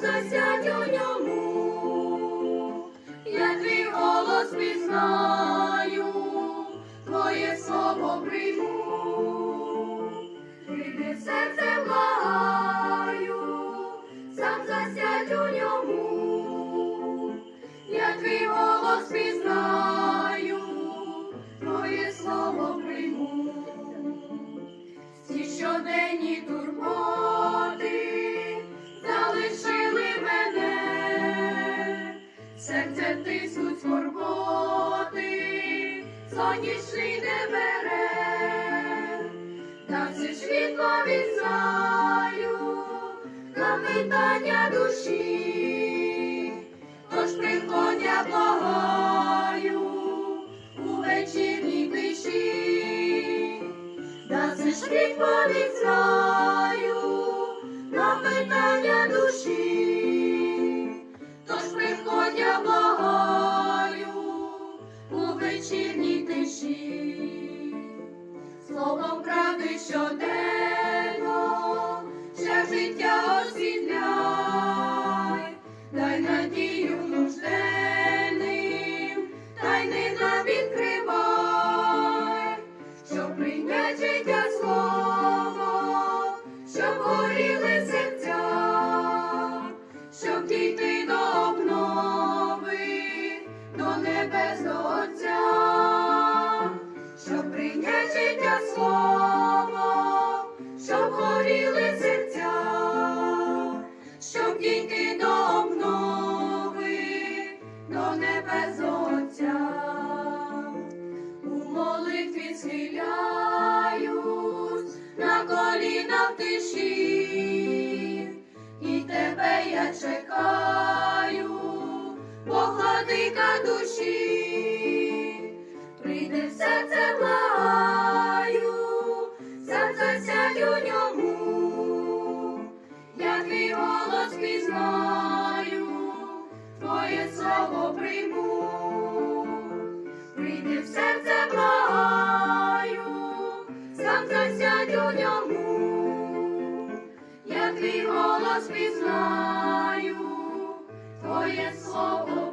засядь у ньому, я твій голос пізнаю, твоє слово прийму, Прийди в серце благаю, сам засядь у ньому, я твій голос пізнаю, твоє слово прийму, всі щоденні турботи серце тиснуть скорботи, сонячний не бере, та все відповідь знаю на питання душі, тож приходь, я благаю у вечірній тиші. Да це ж відповідь на питання душі, вечірній тиші, словом правди щоденно, ще життя освітляй, дай надію Твоє слово, щоб горіли серця, щоб дійти до обнови, до небез Отця. у молитві схиляюсь на коліна в тиші, і тебе я чекаю, бо душі, прийде в серце. впізнаю, твоє слово прийму, прийди в серце благаю, сам засядь у ньому, я твій голос пізнаю, твоє слово.